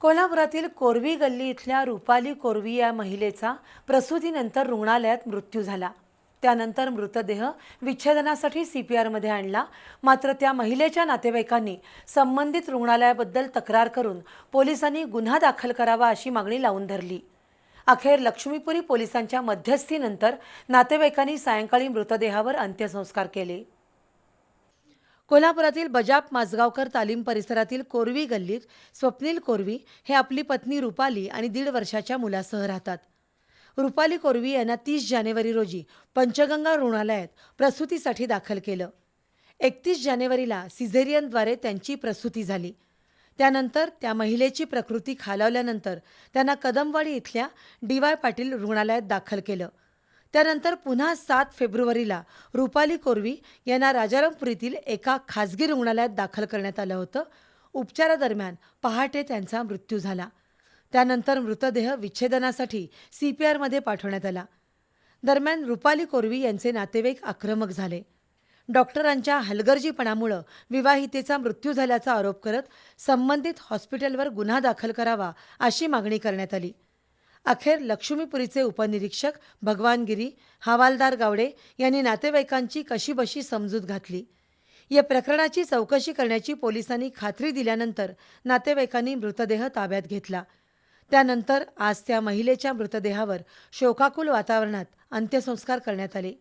कोल्हापुरातील कोरवी गल्ली इथल्या रुपाली कोरवी या महिलेचा प्रसूतीनंतर रुग्णालयात मृत्यू झाला. त्यानंतर मृतदेह विच्छेदनासाठी सी पी आरमध्ये आणला. मात्र त्या महिलेच्या नातेवाईकांनी संबंधित रुग्णालयाबद्दल तक्रार करून पोलिसांनी गुन्हा दाखल करावा अशी मागणी लावून धरली. अखेर लक्ष्मीपुरी पोलिसांच्या मध्यस्थीनंतर नातेवाईकांनी सायंकाळी मृतदेहावर अंत्यसंस्कार केले. कोल्हापुरातील बजाप माजगावकर तालीम परिसरातील कोरवी गल्लीत स्वप्नील कोरवी हे आपली पत्नी रुपाली आणि दीड वर्षाच्या मुलासह राहतात. रुपाली कोरवी यांना तीस जानेवारी रोजी पंचगंगा रुग्णालयात प्रसूतीसाठी दाखल केलं. एकतीस जानेवारीला सिझेरियनद्वारे त्यांची प्रसूती झाली. त्यानंतर त्या महिलेची प्रकृती खालावल्यानंतर त्यांना कदमवाडी इथल्या डी वाय पाटील रुग्णालयात दाखल केलं. त्यानंतर पुन्हा सात फेब्रुवारीला रुपाली कोरवी यांना राजारामपुरीतील एका खासगी रुग्णालयात दाखल करण्यात आलं होतं. उपचारादरम्यान पहाटे त्यांचा मृत्यू झाला. त्यानंतर मृतदेह विच्छेदनासाठी सी पी आरमध्ये पाठवण्यात आला. दरम्यान रुपाली कोरवी यांचे नातेवाईक आक्रमक झाले. डॉक्टरांच्या हलगर्जीपणामुळं विवाहितेचा मृत्यू झाल्याचा आरोप करत संबंधित हॉस्पिटलवर गुन्हा दाखल करावा अशी मागणी करण्यात आली. अखेर लक्ष्मीपुरीचे उपनिरीक्षक भगवान गिरी हवालदार गावडे यांनी नातेवाईकांची कशीबशी समजूत घातली. या प्रकरणाची चौकशी करण्याची पोलिसांनी खात्री दिल्यानंतर नातेवाईकांनी मृतदेह ताब्यात घेतला. त्यानंतर आज त्या महिलेच्या मृतदेहावर शोकाकुल वातावरणात अंत्यसंस्कार करण्यात आले.